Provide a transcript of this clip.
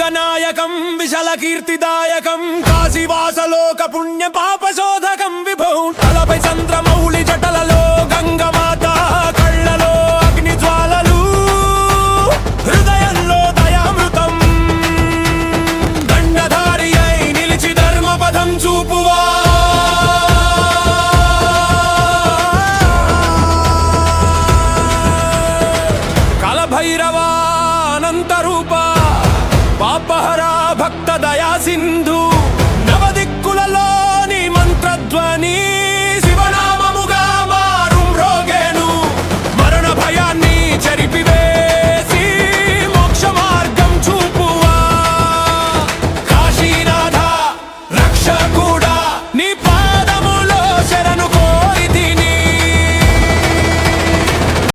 రంగనాయకం విశల కీర్తిదాయకం కాశీవాసలోక పుణ్య పాపశోధకం విభౌ. తలపై చంద్రమౌళి జటలలో గంగమాత కళ్ళలో అగ్ని జ్వాలలు. హృదయంలో దయామృతం. దండధారి అయి నిలిచి ధర్మపదం చూపువా. కలభైరవా అనంతరూపా para